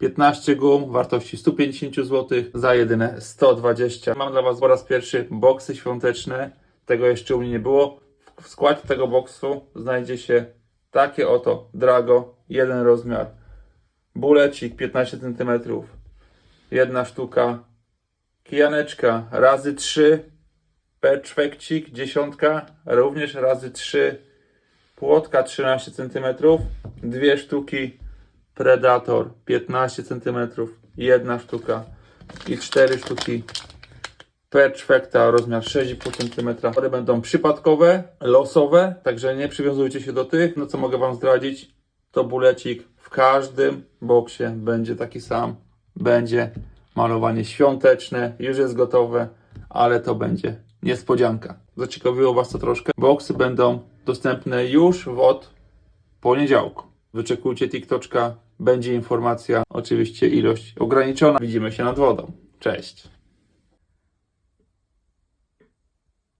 15 gum wartości 150 zł za jedyne 120. Mam dla Was po raz pierwszy boksy świąteczne. Tego jeszcze u mnie nie było. W składzie tego boksu znajdzie się takie oto Drago, jeden rozmiar, bulecik 15 cm, jedna sztuka, kijaneczka razy 3, perczwekcik dziesiątka, również razy 3, płotka 13 cm, dwie sztuki Predator 15 cm, jedna sztuka i cztery sztuki Perfecta rozmiar 6,5 cm. One będą przypadkowe, losowe, także nie przywiązujcie się do tych. No co mogę Wam zdradzić, to bulecik w każdym boksie będzie taki sam. Będzie malowanie świąteczne, już jest gotowe, ale to będzie niespodzianka. Zaciekawiło Was to troszkę. Boksy będą dostępne już od poniedziałku. Wyczekujcie TikToczka, będzie informacja, oczywiście ilość ograniczona. Widzimy się nad wodą. Cześć.